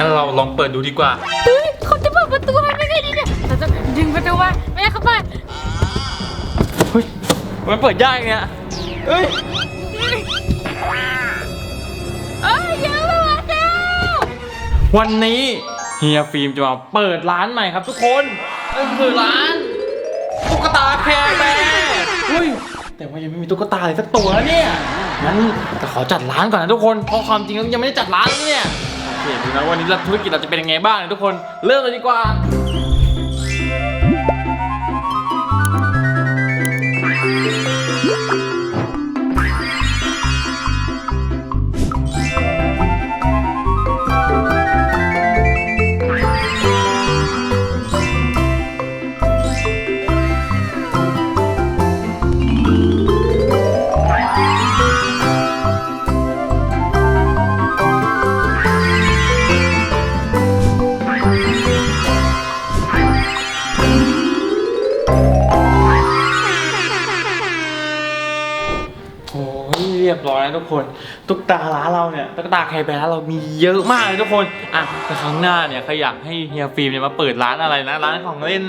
งั้นเราลองเปิดดูดีกว่า เฮ้ยเขาจะเปิดประตูทำยังไงดีเนี่ยเราจะดึงประตูมาไม่ให้เขาเปิดเฮ้ยมันเปิดยากเนี่ยเอ้ยเอ้ยเยอะมากเจ้าวันนี้เฮียฟิล์มจะมาเปิดร้านใหม่ครับทุกคนนั่นคือร้านตุ๊กตาแคร์แบร์เฮ้ยแต่ว่ายังไม่มีตุ๊กตาเลยสักตัวนะเนี่ยงั้นจะขอจัดร้านก่อนนะทุกคนเพราะความจริงแล้วยังไม่ได้จัดร้านเลยเนี่ยโอ เคดูนะวันนี้ธุรกิจเราจะเป็นยังไงบ้างนะทุกคนเริ่มเลยดีกว่า อ ทุกคน ตุ๊กตาร้านเราเนี่ย ตุ๊กตาแคร์แบร์ร้านเรามีเยอะมากเลยทุกคน อะแต่ครั้งหน้าเนี่ยใครอยากให้เฮียฟิล์มเนี่ยมาเปิดร้านอะไรนะ ร้านของเล่น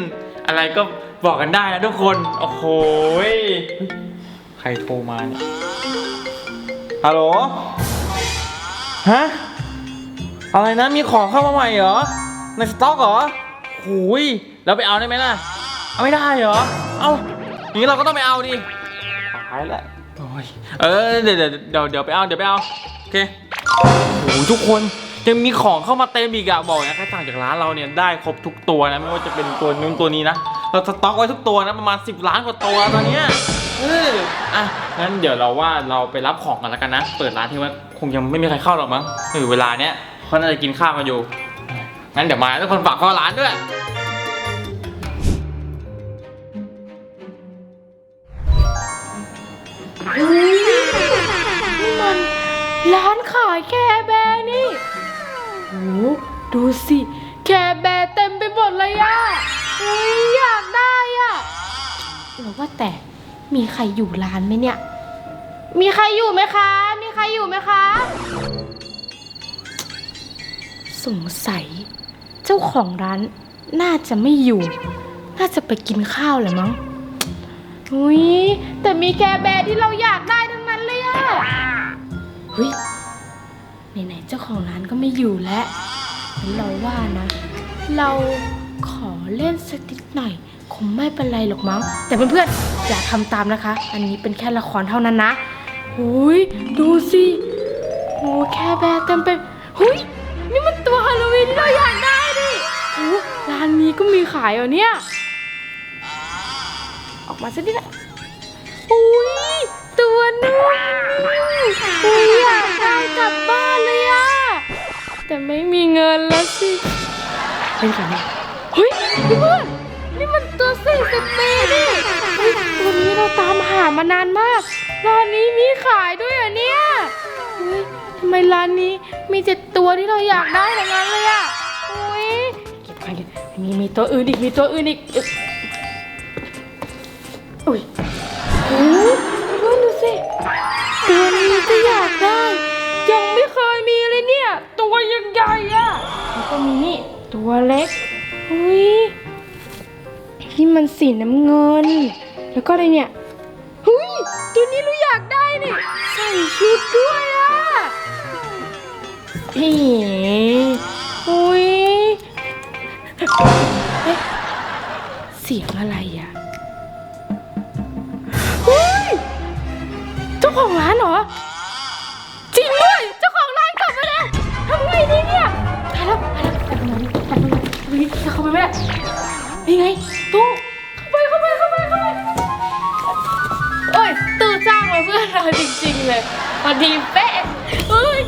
อะไรก็บอกกันได้นะทุกคน โอ้โหยใครโทรมาเนี่ย ฮัลโหล ฮะ อะไรนะ มีของเข้ามาใหม่เหรอ ในสต็อกเหรอหูยแล้วไปเอาได้ไหมล่ะ เอาไม่ได้เหรอ เอ้าอย่างนี้เราก็ต้องไปเอาดิตายแล้ว ยเออเดี๋ยวเดี๋ยวเดี๋ยวเดี๋ยวไปเอาเดี๋ยวไปเอาโอเคโอ้โหทุกคนยังมีของเข้ามาเต็มอีกอะบอกนะใครสั่งจากร้านเราเนี่ยได้ครบทุกตัวนะไม่ว่าจะเป็นตัวนู้นตัวนี้นะเราสต็อกไว้ทุกตัวนะประมาณ 10 ล้านกว่าตัวตอนเนี้ยเอออะงั้นเดี๋ยวเราว่าเราไปรับของกันแล้วกันนะ เปิดร้านที่ว่าคงยังไม่มีใครเข้าหรอกมั้งเออเวลาเนี้ยเขาน่าจะกินข้าวกันอยู่งั้นเดี๋ยวมาทุกคนฝากเข้าร้านด้วย ร้านขายแคร์แบร์นี่โอ้ดูสิ แคร์แบร์เต็มไปหมดเลยอะเฮ้ยอยากได้อะหรือว่าแต่มีใครอยู่ร้านไหมเนี่ย มีใครอยู่ไหมคะ มีใครอยู่ไหมคะ สงสัย เจ้าของร้านน่าจะไม่อยู่ น่าจะไปกินข้าวแหละมั้งอุ้ยแต่มีแคร์แบร์ที่เราอยากได้ เฮ้ยไหนๆเจ้าของร้านก็ไม่อยู่แล้วงั้นเราว่านะ เราขอเล่นสักนิดหน่อย คงไม่เป็นไรหรอกมั้ง แต่เพื่อนๆอย่าทำตามนะคะ อันนี้เป็นแค่ละครเท่านั้นนะหุยดูสิโอ้แคร์แบร์เต็มไปหุยนี่มันตัวฮาโลวีนเราอยากได้ดิโอ้ร้านนี้ก็มีขายเหรอเนี่ย ออกมาสักนิดละอุ้ยตัวนุ่มอุ้ย ได้กลับบ้านเลยอะแต่ไม่มีเงินแล้วสิเป็นกันนะเฮ้ยเพื่อนนี่มันตัวสี่สิบปีนี่เฮ้ยตัวนี้เราตามหามานานมากร้านนี้มีขายด้วยเหรอเนี่ยเฮ้ยทำไมร้านนี้มีแต่ตัวที่เราอยากได้ทั้งนั้นเลยอะอุ้ยเก็บไปเก็บมีมีตัวอื่นอีกมีตัวอื่นอีกเอ้ยอุ้ยโอ้เพื่อนดูสิตัวนี้ก็อยากได้ยังไม่เคยมี เนี่ย ตัวยังใหญ่อะแล้วก็มีนี่ ตัวเล็กอุ้ยที่มันสีน้ำเงิน แล้วก็อะไรเนี่ยหุยตัวนี้รู้อยากได้นี่ใส่ชุดด้วยอะอีอุ้ยเอ๊ะเสียงอะไรอะเฮ้ยเจ้าของร้านเหรอ ตรงนี้จะเข้าไปไม่ได้นี่ไงตู้เข้าไปเข้าไปเข้าไปเข้าไปโอ้ยตู้จ้างมาเพื่อเราจริงๆเลยพอดีเป๊ะเฮ้ย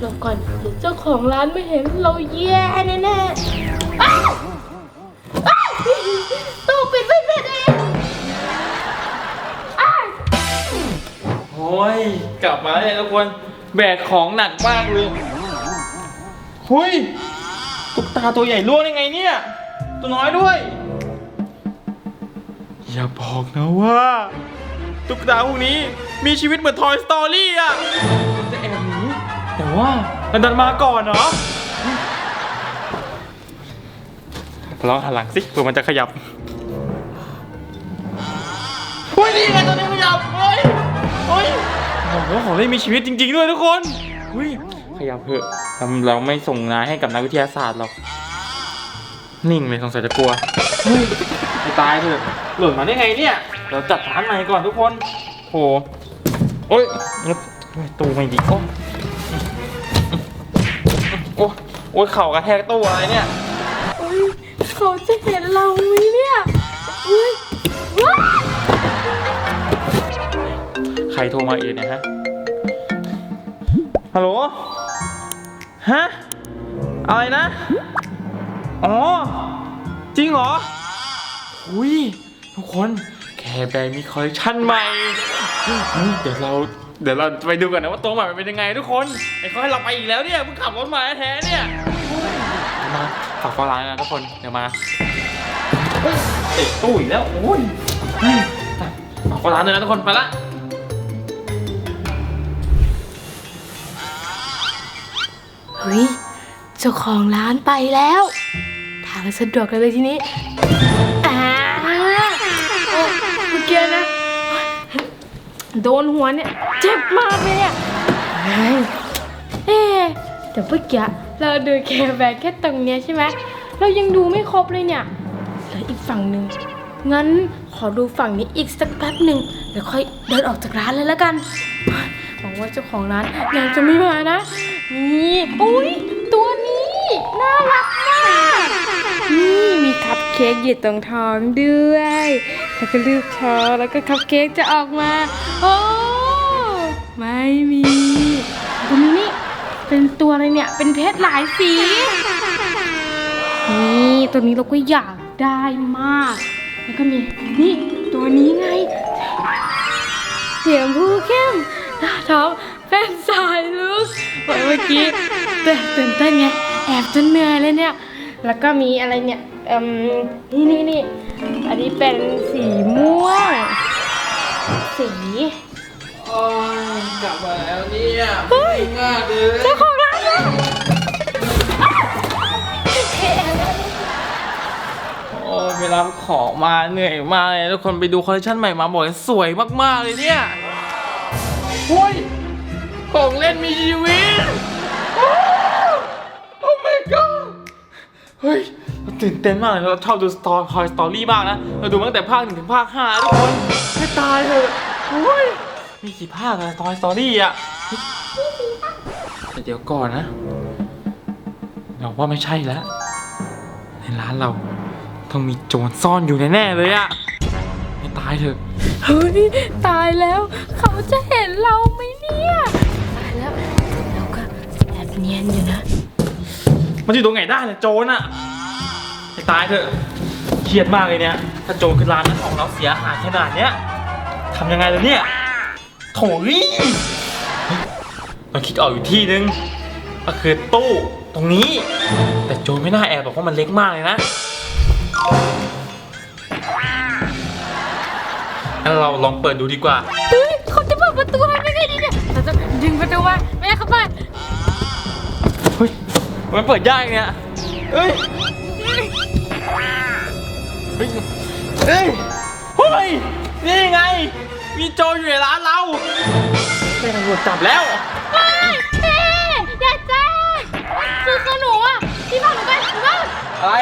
หลบก่อนเดี๋ยวเจ้าของร้านไม่เห็นเราแย่แน่ๆอ้าวอ้าวตู้ปิดไม่เสร็จเองอ้าวโอ้ย กลับมาเลยทุกคน แบกของหนักมากเลย หุย ตุ๊กตาตัวใหญ่ล่วงได้ไงเนี่ย ตัวน้อยด้วย อย่าบอกนะว่า ตุ๊กตาพวกนี้มีชีวิตเหมือน Toy Story อะจะแอบหนีแต่ว่าดันดันมาก่อนเหรอลองหันหลังสิเผื่อมันจะขยับเฮ้ยนี่ไงตัวนี้ขยับเฮ้ยเฮ้ยโอ้โหของเล่นมีชีวิตจริง ๆ ด้วยทุกคนเฮ้ย ขยับเถอะเราเราไม่ส่งนายให้กับนักวิทยาศาสตร์หรอก นิ่งเลยสงสัยจะกลัวเฮ้ยไม่ตายเถอะหล่นมาได้ไงเนี่ย เราจัดร้านใหม่ก่อนทุกคนโหโอ้ยตู้ไม่ดีโอ้โอ้โอ้ยเข่ากระแทกตู้อะไรเนี่ยอุ้ยเขาจะเห็นเราไหมเนี่ยอุ้ยว้ายใครโทรมาเองเนี่ยฮะ ฮัลโหล ฮะ อะไรนะ อ๋อ จริงเหรอ อุ้ยทุกคนแคร์แบร์มีคอลเลคชันใหม่ เดี๋ยวเราเดี๋ยวเราไปดูกันนะว่าตัวใหม่มันเป็นยังไงทุกคนไอ้เขาให้เราไปอีกแล้วเนี่ยเพิ่งขับรถมาแท้ๆเนี่ยมาฝากฟาร้านนะทุกคนเดี๋ยวมาเฮ้ยเตะตู้อีกแล้วโอ้ยเฮ้ยฝากฟาร้านเลยนะทุกคนไปละ เฮ้ยเจ้าของร้านไปแล้ว ทางสะดวกเลยทีนี้อ่าโอ้เมื่อกี้นะ โดนหัวเนี่ย เจ็บมากเลยอะเฮ้ยเอ๊ะแต่เมื่อกี้เราดูแค่แบกแค่ตรงเนี้ยใช่ไหมเรายังดูไม่ครบเลยเนี่ยเหลืออีกฝั่งหนึ่งงั้นขอดูฝั่งนี้อีกสักแป๊บหนึ่งเดี๋ยวค่อยเดินออกจากร้านเลยแล้วกันหวังว่าเจ้าของร้านยังจะไม่มานะ นี่อุ้ยตัวนี้ น่ารักมากนี่มีคัพเค้กอยู่ตรงท้องด้วย แล้วก็ลูกช้อนแล้วก็คัพเค้กจะออกมาโอ้ไม่มีตัวนี้นี่เป็นตัวอะไรเนี่ย เป็นเพชรหลายสี นี่ตัวนี้เราก็อยากได้มาก แล้วก็มีนี่ตัวนี้ไงเสียงผู้เข้มหน้าท้อง เป็นสายลุกเมื่อกี้ตื่นเต้นไงแอบจนเหนื่อยเลยเนี่ย แล้วก็มีอะไรเนี่ยเอ่มนี่นี่นี่อันนี้เป็นสีม่วง สีโอ้ยกลับมาแล้วเนี่ยเฮ้ยมาเลยเจ้าของร้านะโอ้ยเวลาของมาเหนื่อยมากเลยทุกคนไปดูคอลเลคชันใหม่มาบอกเลยสวยมากๆเลยเนี่ยโอ้ย ของเล่นมีชีวิตโอ้โอ้ my god เฮ้ยเราตื่นเต้นมากเลยเราชอบดูสตอรี่สตอรี่มากนะ เราดูมาตั้งแต่ภาคหนึ่งถึงภาคห้าทุกคนให้ตายเถอะโอ้ยมีกี่ภาคอะตอยสตอรี่อะแต่เดี๋ยวก่อนนะเราว่าไม่ใช่แล้ว ในร้านเราต้องมีโจรซ่อนอยู่แน่ๆเลยอะให้ตายเถอะ เฮ้ย ตายแล้ว เขาจะเห็นเราไหมเนี่ย นียนอยู่นะ มันอยู่ตรงไหนได้เนี่ยโจรอะให้ตายเถอะเครียดมากเลยเนี่ยถ้าโจรขึ้นร้านนั้นของเราเสียหายขนาดเนี้ยทำยังไงล่ะเนี่ยโถยเฮ้ยเราคิดออกอยู่ที่นึงก็คือตู้ตรงนี้ แต่โจรไม่น่าแอบหรอกเพราะมันเล็กมากเลยนะงั้นเราลองเปิดดูดีกว่า มันเปิดยากเนี่ยเฮ้ยเฮ้ยเฮ้ยเฮ้ยนี่ไง มีโจรอยู่ในร้านเราเป็นตำรวจจับแล้ว ไม่เอ๊ะอย่าแจ้งคือคือหนูอะที่พาหนูไปหนูว่าอะไร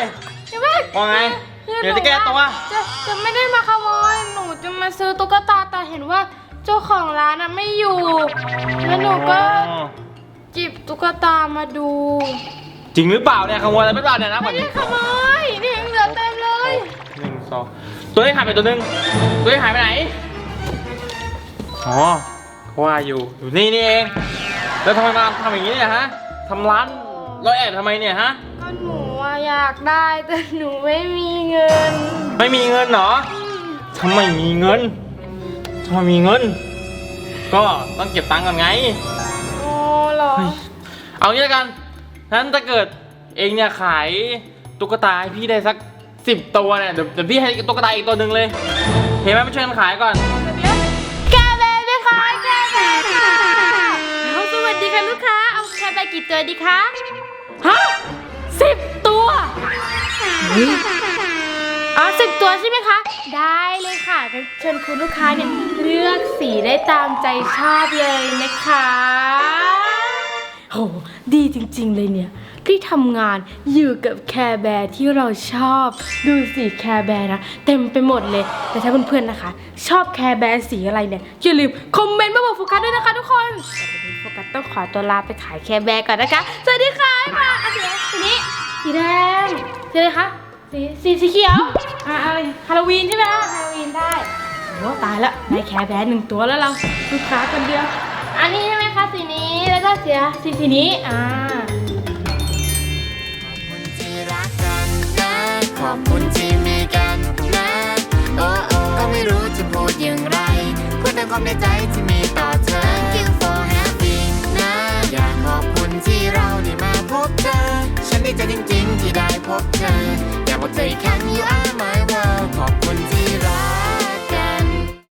เดี๋ยวว่าว่าไง คือเดี๋ยวจะแก้ตัว จะจะไม่ได้มาขโมยหนูจะมาซื้อตุ๊กตาแต่เห็นว่าเจ้าของร้านอะไม่อยู่ แล้วหนูก็อ๋อจิบตุ๊กตามาดู จริงหรือเปล่าเนี่ยขโมยอะไรไม่เปล่าเนี่ยนะไม่ได้ขโมยนี่ยังเหลือเต็มเลยหนึ่งสองตัวนี้หายไปตัวหนึ่งตัวนี้หายไปไหนอ๋อว่าอยู่อยู่นี่นี่เองแล้วทำไมมาทำอย่างนี้เนี่ยฮะทำร้านเราแอบทำไมเนี่ยฮะก็หนูอะอยากได้แต่หนูไม่มีเงิน ไม่มีเงินเหรอถ้าไม่มีเงินถ้าไม่มีเงิน ก็ต้องเก็บตังค์ก่อนไงโอ้เหรอเฮ้ยเอางี้แล้วกัน นั้นถ้าเกิดเองเนี่ยขายตุ๊กตาให้พี่ได้สักสิบตัวเนี่ยเดี๋ยวเดี๋ยวพี่ให้ตุ๊กตาอีกตัวหนึ่งเลย เห็นไหมไมาช่วยกันขายก่อน แกแบไหมคะแกแบค่ะเอาสวัสดีค่ะลูกค้า เอาแคร์แบร์กี่ตัวดีคะฮะสิบตัวเอ๋อสิบตัวใช่ไหมคะ ได้เลยค่ะงั้นเชิญคุณลูกค้าเนี่ยเลือกสีได้ตามใจชอบเลยนะคะ โหดีจริงๆเลยเนี่ยที่ทำงานอยู่กับแคร์แบร์ที่เราชอบ ดูสิแคร์แบร์นะ เต็มไปหมดเลย แต่ถ้าเพื่อนๆนะคะ ชอบแคร์แบร์สีอะไรเนี่ย อย่าลืมคอมเมนต์มาบอกโฟกัสด้วยนะคะทุกคนแต่วันนี้โฟกัสต้องขอตัวลาไปขายแคร์แบร์ก่อนนะคะ สวัสดีค่ะบ๊ายบายอะสีสีนี้สีแดงสีอะไรคะสีสีสีเขียวอ่าอะไรฮาโลวีนใช่ไหมคะฮาโลวีนได้โอ้ตายละได้แคร์แบร์หนึ่งตัวแล้วเราลูกค้าคนเดียว อันนี้ใช่ไหมคะสีนี้ เสียสีสีนี้อ่าที่รักกันนะขอบคุณที่มีกันนะโอ้โอ้ก็ไม่รู้จะพูดอย่างไรพูดแต่ความในใจที่มีต่อเธอ Thank you for having นะอยากขอบคุณที่เราได้มาพบเธอ ฉันดีใจจริงๆที่ได้พบเธออยากบอกเธออีกครั้ง you are